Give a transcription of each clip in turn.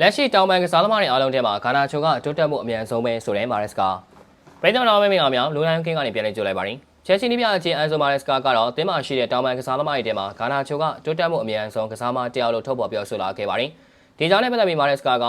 လက်ရှိတောင်ပန်ကစားသမားတွေအားလုံးထဲမှာဂါနာချိုကတိုးတက်မှုအမြန်ဆုံးပဲဆိုတဲ့မာရက်စကာပရိသတ်တော်မင်းမင်္ဂလာများလူလိုင်းကင်းကနေပြန်လည်ကြိုလိုက်ပါရင်ချက်ချင်းဒီပြအချင်းအန်ဆိုမာရက်စကာကတော့တင်းမရှိတဲ့တောင်ပန်ကစားသမားတွေထဲမှာဂါနာချိုကတိုးတက်မှုအမြန်ဆုံးကစားသမားတယောက်လို့ထုတ်ဖော်ပြောဆိုလာခဲ့ပါတယ်ဒီကြောင့်လည်းပတ်သက်ပြီးမာရက်စကာက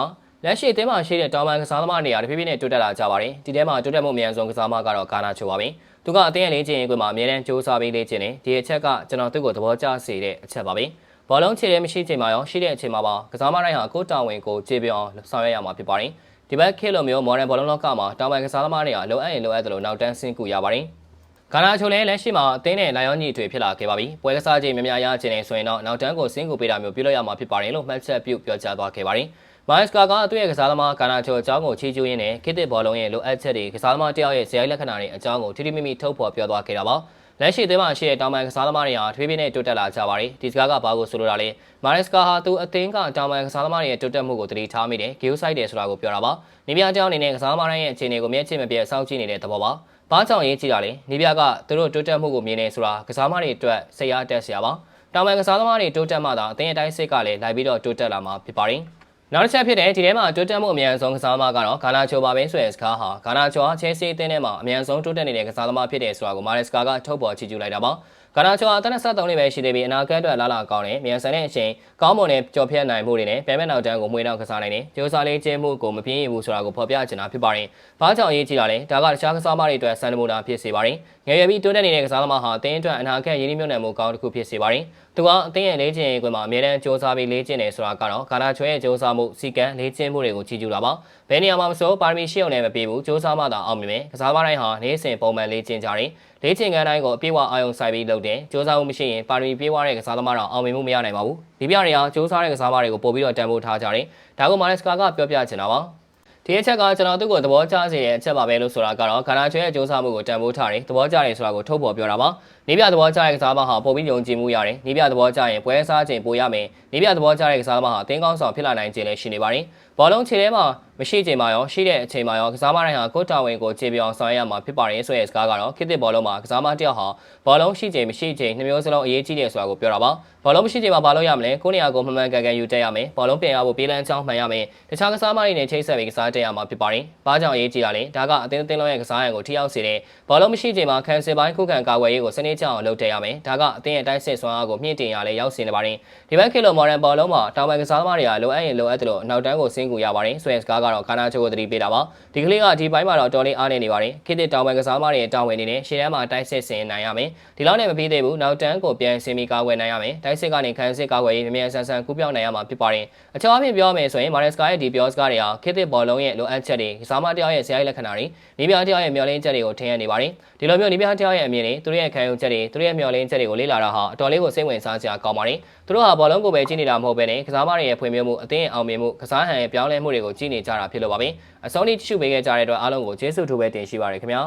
လက်ရှိတင်းမရှိတဲ့တောင်ပန်ကစားသမားတွေဟာတဖြည်းဖြည်းနဲ့တိုးတက်လာကြပါတယ်ဒီထဲမှာတိုးတက်မှုအမြန်ဆုံးကစားသမားကတော့ဂါနာချိုပါပဲသူကအတင်းရဲ့လေ့ကျင့်ရေးကွင်းမှာအမြဲတမ်းစူးစမ်းပြီးလေ့ကျင့်နေဒီအချက်ကကျွန်တော်သူ့ကိုသဘောကျစေတဲ့အချက်ပါပဲ ဘောလုံးခြေရဲမရှိချိန်မှာရောရှိတဲ့အချိန်မှာပါကစားမတိုင်းဟာကိုယ်တာဝန်ကိုခြေပြောင်းဆောင်ရွက်ရမှာဖြစ်ပါတယ်ဒီဘက်ခေတ်လိုမျိုးမော်ဒန်ဘောလုံးလောကမှာတောင်ပန်ကစားသမားတွေကလိုအပ်ရင်လိုအပ်တယ်လို့နောက်တန်းဆင်းကူရပါတယ်ဂါနာချိုလည်းလက်ရှိမှာအသင်းနဲ့လာရောင်းညီထွေဖြစ်လာခဲ့ပါပြီပွဲကစားချိန်များများရခြင်းနဲ့ဆိုရင်တော့နောက်တန်းကိုဆင်းကူပေးတာမျိုးပြုလုပ်ရမှာဖြစ်ပါတယ်လို့မှတ်ချက်ပြုပြောကြားသွားခဲ့ပါတယ်မိုင်းစကာကသူ့ရဲ့ကစားသမားဂါနာချိုအကြောင်းကိုချီးကျူးရင်းနဲ့ခေတ်သစ်ဘောလုံးရဲ့လိုအပ်ချက်တွေကစားသမားတယောက်ရဲ့ဇယိုက်လက္ခဏာတွေအကြောင်းကိုထိထိမိမိထုတ်ဖော်ပြောသွားခဲ့တာပါ လက်ရှိအသင်းမှာရှိတဲ့တောင်ပန်ကစားသမားတွေဟာထွေးပြင်းနဲ့တိုးတက်လာကြပါတယ်ဒီစကားကဘာကိုဆိုလိုတာလဲမာရက်စကာဟာသူအသင်းကတောင်ပန်ကစားသမားတွေရဲ့တိုးတက်မှုကိုတတိထားမိတယ်ဂီယိုဆိုင်တယ်ဆိုတာကိုပြောတာပါနေပြအကြောင်းအနေနဲ့ကစားသမားတိုင်းရဲ့အခြေအနေကိုမျက်ခြေမပြတ်စောင့်ကြည့်နေတဲ့သဘောပါဘာကြောင့်ရေးကြည့်တာလဲနေပြကသူတို့တိုးတက်မှုကိုမြင်နေဆိုတာကစားသမားတွေအတွက်စိတ်အားတက်စရာပါတောင်ပန်ကစားသမားတွေတိုးတက်မှသာအသင်းရဲ့တိုင်းစစ်ကလည်းလိုက်ပြီးတော့တိုးတက်လာမှာဖြစ်ပါတယ် နောက်တစ်ချက်ဖြစ်တဲ့ဒီထဲမှာတိုးတက်မှုအမြန်ဆုံးကစားသမားကတော့ဂါနာချိုပါပဲဆိုတဲ့စကားဟာဂါနာချိုဟာချဲစီအသင်းထဲမှာအမြန်ဆုံးတိုးတက်နေတဲ့ကစားသမားဖြစ်တယ်ဆိုတာကိုမာရက်စကာကထုတ်ပေါ်ချီးကျူးလိုက်တာပါကာနာချောအသက်23နှစ်ပဲရှိသေးပြီးအနာဂတ်အတွက်လာလာကောင်းတယ်မြန်ဆန်တဲ့အချိန်ကောင်းမွန်တဲ့ကြော်ဖြတ်နိုင်မှုတွေနဲ့ပြန်မနောက်တန်းကိုမွေနောက်ခစားနိုင်တယ်ကြိုးစားလေးခြင်းမှုကိုမပြင်းရဘူးဆိုတာကိုဖော်ပြချင်တာဖြစ်ပါတယ်။ဘာကြောင့်အရေးကြီးတာလဲဒါကတခြားကစားမတွေအတွက်စံနမူနာဖြစ်စေပါတယ်။ငယ်ရွယ်ပြီးတိုးတက်နေတဲ့ကစားသမားဟာအသင်းအတွက်အနာဂတ်ရင်းနှီးမြှုပ်နှံမှုကောင်းတစ်ခုဖြစ်စေပါတယ်။သူကအသင်းရဲ့လေ့ကျင့်ရေးကွင်းမှာအမြဲတမ်းကြိုးစားပြီးလေ့ကျင့်နေဆိုတာကတော့ကာနာချောရဲ့ကြိုးစားမှုစီကံလေ့ကျင့်မှုတွေကိုချီးကျူးတာပါ။ဘယ်နေရာမှာမဆိုပါရမီရှိအောင်လည်းမပေးဘူးကြိုးစားမှသာအောင်မြင်မယ်။ကစားမတိုင်းဟာနေ့စဉ်ပုံမှန်လေ့ကျင့်ကြတယ်။ လေးချင်ကန်းတိုင်းကိုအပြည့်ဝအာရုံစိုက်ပြီးလုပ်တယ်စူးစမ်းမှုမရှိရင်ပါရမီပြည့်ဝတဲ့ကစားသမားတော့အောင်မြင်မှုမရနိုင်ပါဘူးဒီပြတွေဟာစူးစမ်းတဲ့ကစားသမားတွေကိုပို့ပြီးတော့တန်ဖိုးထားကြတယ်ဒါကိုမာလက်စကာကပြောပြချင်တာပါဒီအချက်ကကျွန်တော်သူ့ကိုသဘောကျစေတဲ့အချက်ပါပဲလို့ဆိုတာကတော့ခန္ဓာချွဲရဲ့စူးစမ်းမှုကိုတန်ဖိုးထားတယ်သဘောကျတယ်ဆိုတာကိုထုတ်ဖော်ပြောတာပါနေပြသဘောကျတဲ့ကစားသမားဟာပုံပြီးယုံကြည်မှုရတယ်နေပြသဘောကျရင်ပွဲစားချိန်ပိုရမယ်နေပြသဘောကျတဲ့ကစားသမားဟာသင်ကောင်းဆောင်ဖြစ်လာနိုင်ခြင်းလည်းရှိနေပါတယ်ဘောလုံးခြေထဲမှာ မရှိချိန်မှာရောရှိတဲ့အချိန်မှာရောကစားမတိုင်းဟာကိုတာဝန်ကိုခြေပြောင်းဆောင်ရမှာဖြစ်ပါတယ်ဆိုတဲ့စကားကတော့ခေတ်သစ်ဘောလုံးမှာကစားမတစ်ယောက်ဟာဘောလုံးရှိချိန်မရှိချိန်နှမျိုးစလုံးအရေးကြီးတယ်ဆိုတာကိုပြောတာပါဘောလုံးမရှိချိန်မှာဘာလို့ရမလဲကိုနေရာကိုမှန်မှန်ကန်ကန်ယူတက်ရမယ်ဘောလုံးပြန်ရဖို့ပြေးလန်းချောင်းမှန်ရမယ်တခြားကစားမတွေနဲ့ချိတ်ဆက်ပြီးကစားတက်ရမှာဖြစ်ပါတယ်ဘာကြောင့်အရေးကြီးတာလဲဒါကအသင်းအသင်းလုံးရဲ့ကစားရန်ကိုထိရောက်စေတဲ့ဘောလုံးမရှိချိန်မှာခံစစ်ပိုင်းခုခံကာကွယ်ရေးကိုစနစ်ကျအောင်လုပ်တက်ရမယ်ဒါကအသင်းရဲ့တိုက်စစ်စွမ်းအားကိုမြင့်တင်ရလဲရောက်စေနေပါတယ်ဒီဘက်ခေတ်လိုမော်ဒန်ဘောလုံးမှာတောင်ပန်ကစားသမားတွေကလိုအပ်ရင်လိုအပ်တယ်လို့နောက်တန်းကိုဆင်းကူရပါတယ်ဆိုရင်စကားကကတော့ဂါနာချိုကိုသတိပေးတာပါဒီကလေးကဒီပိုင်းမှာတော့တော်လင်းအားနေနေပါတယ်ခေတ်တောင်ပိုင်းကစားမတွေတောင်ဝင်နေတဲ့ရှေ့တန်းမှာတိုက်စစ်ဆင်နိုင်ရမယ်ဒီလောက်နဲ့မပြီးသေးဘူးနောက်တန်းကိုပြန်ဆင်ပြီးကာကွယ်နိုင်ရမယ်တိုက်စစ်ကနေခန်းစစ်ကာကွယ်ရေးမြန်မြန်ဆန်ဆန်ကူးပြောင်းနိုင်ရမှာဖြစ်ပါတယ်အချောအပြင်ပြောရမယ်ဆိုရင်မာရက်စကာရဲ့ဒီပြောစကားတွေဟာခေတ်ဘောလုံးရဲ့လိုအပ်ချက်တွေကစားမတယောက်ရဲ့ဇာတ်ရိုက်လက္ခဏာတွေနေပြတယောက်ရဲ့မျှော်လင့်ချက်တွေကိုထင်ရနေပါတယ်ဒီလိုမျိုးနေပြတယောက်ရဲ့အမြင်တွေသူတို့ရဲ့ခံယူချက်တွေသူတို့ရဲ့မျှော်လင့်ချက်တွေကိုလေ့လာတာဟာအတော်လေးကိုစိတ်ဝင်စားစရာကောင်းပါတယ်သူတို့ဟာဘောလုံးကိုပဲကြည့်နေတာမဟုတ်ဘဲနဲ့ကစားမတွေရဲ့ဖွံ့ဖြိုးမှုအသင်းအောင်မြင်မှုကစားဟန်ရဲ့ပြောင်းလဲမှုတွေကိုကြည့်နေကြတာတာဖြစ်လို့ပါပဲအဆုံးထိကြည့်ရှုပေးခဲ့ကြတဲ့အတွက်အားလုံးကိုကျေးဇူးတူပဲတင်ရှိပါရခင်ဗျာ